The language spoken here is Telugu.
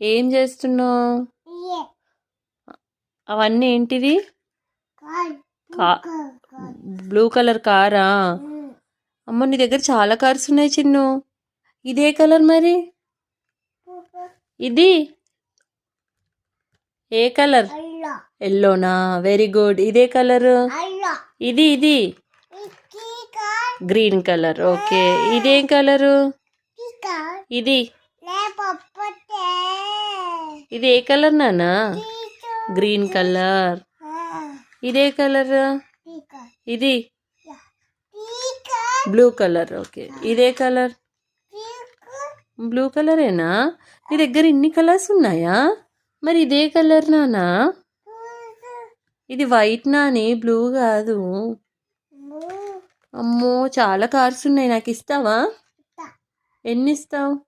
ఏం చేస్తున్నావు? అవన్నీ ఏంటివి కా- బ్లూ కలర్ కారా. అమ్మ నీ దగ్గర చాలా కార్స్ ఉన్నాయి చిన్ను. ఇదే కలర్ మరి? ఇది? ఏ కలర్? ఎల్లోనా? Very good. ఇదే కలర్? ఇది ఇది? Green colour. ఓకే. ఇదేం కలరు? ఇది? ఇది ఏ కలర్ నానా? Green colour. ఇదే కలర్? ఇది? Blue colour okay. ఇదే కలర్? బ్లూ కలరేనా? నీ దగ్గర ఇన్ని కలర్స్ ఉన్నాయా? మరి ఇదే కలర్ నానా? ఇది వైట్ నాని బ్లూ కాదు. అమ్మో చాలా కార్స్ ఉన్నాయి. నాకు ఇస్తావా? ఎన్ని ఇస్తావు?